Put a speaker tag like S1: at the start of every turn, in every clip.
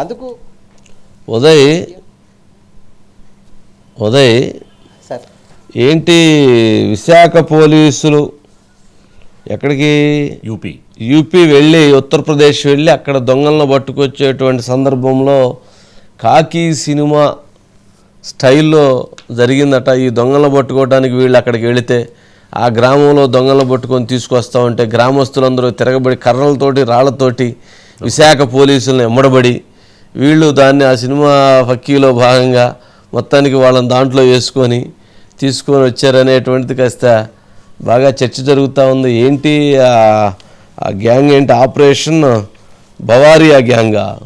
S1: అందుకు
S2: ఉదయ్ ఉదయ్
S1: సార్.
S2: ఏంటి విశాఖ పోలీసులు ఎక్కడికి?
S3: యూపీ.
S2: యూపీ వెళ్ళి ఉత్తరప్రదేశ్ వెళ్ళి అక్కడ దొంగలను పట్టుకొచ్చేటువంటి సందర్భంలో కాకి సినిమా స్టైల్లో జరిగిందట. ఈ దొంగలను పట్టుకోవడానికి వీళ్ళు అక్కడికి వెళితే ఆ గ్రామంలో దొంగలను పట్టుకొని తీసుకొస్తా ఉంటే గ్రామస్తులందరూ తిరగబడి కర్రలతోటి రాళ్ళతోటి విశాఖ పోలీసులను ఎమ్మడబడి వీళ్ళు దాన్ని ఆ సినిమా ఫక్కీలో భాగంగా మొత్తానికి వాళ్ళని దాంట్లో వేసుకొని తీసుకొని వచ్చారనేటువంటిది కాస్త బాగా చర్చ జరుగుతూ ఉంది. ఏంటి ఆ- గ్యాంగ్ ఏంటి? ఆపరేషన్ బవారియా గ్యాంగా.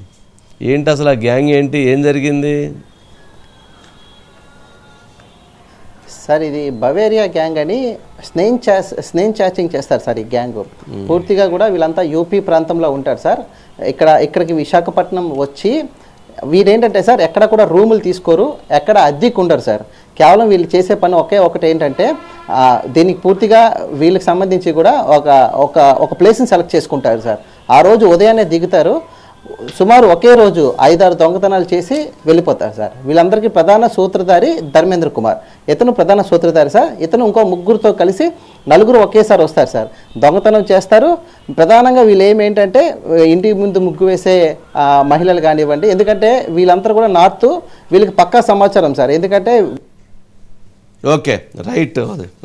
S2: ఏంటి అసలు ఆ గ్యాంగ్ ఏంటి? ఏం జరిగింది?
S1: సార్ ఇది బవేరియా గ్యాంగ్ అని స్నేన్ చాస్ స్నేన్ చాచింగ్ చేస్తారు సార్ ఈ గ్యాంగ్. పూర్తిగా కూడా వీళ్ళంతా యూపీ ప్రాంతంలో ఉంటారు సార్. ఇక్కడ ఇక్కడికి విశాఖపట్నం వచ్చి వీరేంటంటే సార్ ఎక్కడ కూడా రూములు తీసుకోరు ఎక్కడ అద్దెకు ఉండరు సార్. కేవలం వీళ్ళు చేసే పని ఒకే ఒకటి ఏంటంటే దీనికి పూర్తిగా వీళ్ళకి సంబంధించి కూడా ఒక ఒక ఒక ప్లేస్ని సెలెక్ట్ చేసుకుంటారు సార్. ఆ రోజు ఉదయాన్నే దిగుతారు సుమారు ఒకే రోజు ఐదారు దొంగతనాలు చేసి వెళ్ళిపోతారు సార్. వీళ్ళందరికీ ప్రధాన సూత్రధారి ధర్మేంద్ర కుమార్. ఇతను ప్రధాన సూత్రధారి సార్. ఇతను ఇంకో ముగ్గురుతో కలిసి నలుగురు ఒకేసారి వస్తారు సార్. దొంగతనం చేస్తారు. ప్రధానంగా వీళ్ళు ఏమేంటంటే ఇంటి ముందు ముగ్గు వేసే మహిళలు కానివ్వండి ఎందుకంటే వీళ్ళందరూ కూడా నార్త్ వీళ్ళకి పక్కా సమాచారం సార్. ఎందుకంటే
S2: ఓకే రైట్ రైట్.